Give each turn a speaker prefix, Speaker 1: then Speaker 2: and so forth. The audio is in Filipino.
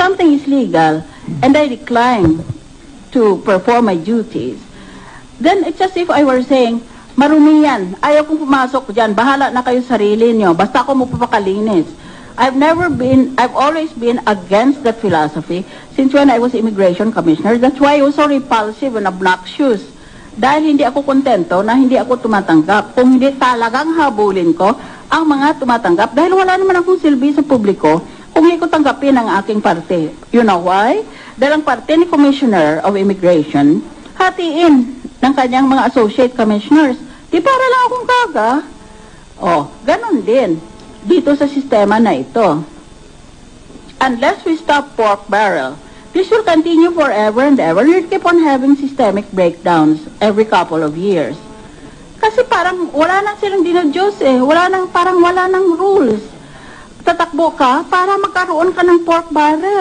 Speaker 1: something is legal and I decline to perform my duties, then it's as if I were saying, marumi yan, ayaw kong pumasok dyan, bahala na kayo sarili nyo, basta ako magpapakalinis. I've never been, I've always been against that philosophy since when I was immigration commissioner. That's why I was so repulsive and obnoxious. Dahil hindi ako kontento na hindi ako tumatanggap. Kung hindi talagang habulin ko ang mga tumatanggap, dahil wala naman akong silbi sa publiko, kung hindi ko tanggapin ang aking parte. You know why? Dahil ang parte ni Commissioner of Immigration, hatiin ng kanyang mga associate commissioners. Di para lang akong kaga. Oh, ganun din dito sa sistema na ito. Unless we stop pork barrel, this will continue forever and ever. We'll keep on having systemic breakdowns every couple of years. Kasi parang wala nang silang dinadyos eh. Wala nang, parang wala nang rules. Tatakbo ka para magkaroon ka ng pork barrel.